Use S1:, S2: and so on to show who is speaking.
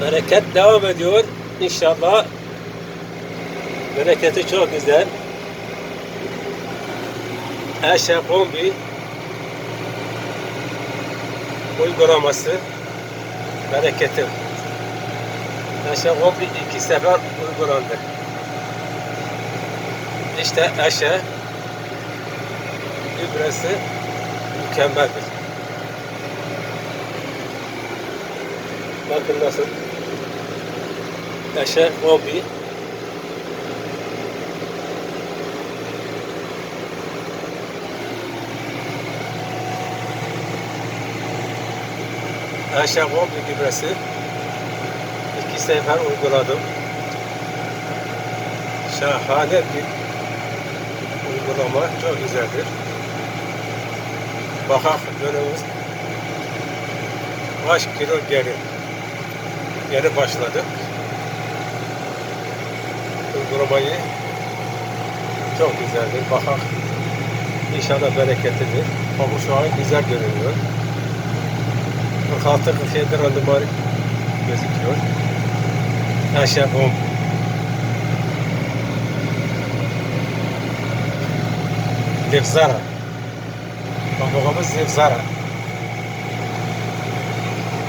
S1: Bereket devam ediyor. İnşallah bereketi çok güzel. Eşe kombi uygulaması bereketi. Eşe kombi iki sefer uygulandı. İşte eşe gübresi mükemmeldir. Bakın nasıl. Eşe kombi Eşe kombi gübresi iki sefer uyguladım. Şahane bir uygulama çok güzeldir. Bakak dönemiz kaç kilo geri yeni başladık. Uygulamayı çok güzeldir. Bakak inşallah bereketlidir. Ama şu an güzel görünüyor. 46 47 randıman gözüküyor. Aşağı bom. Zevzara. Babamız Zevzara.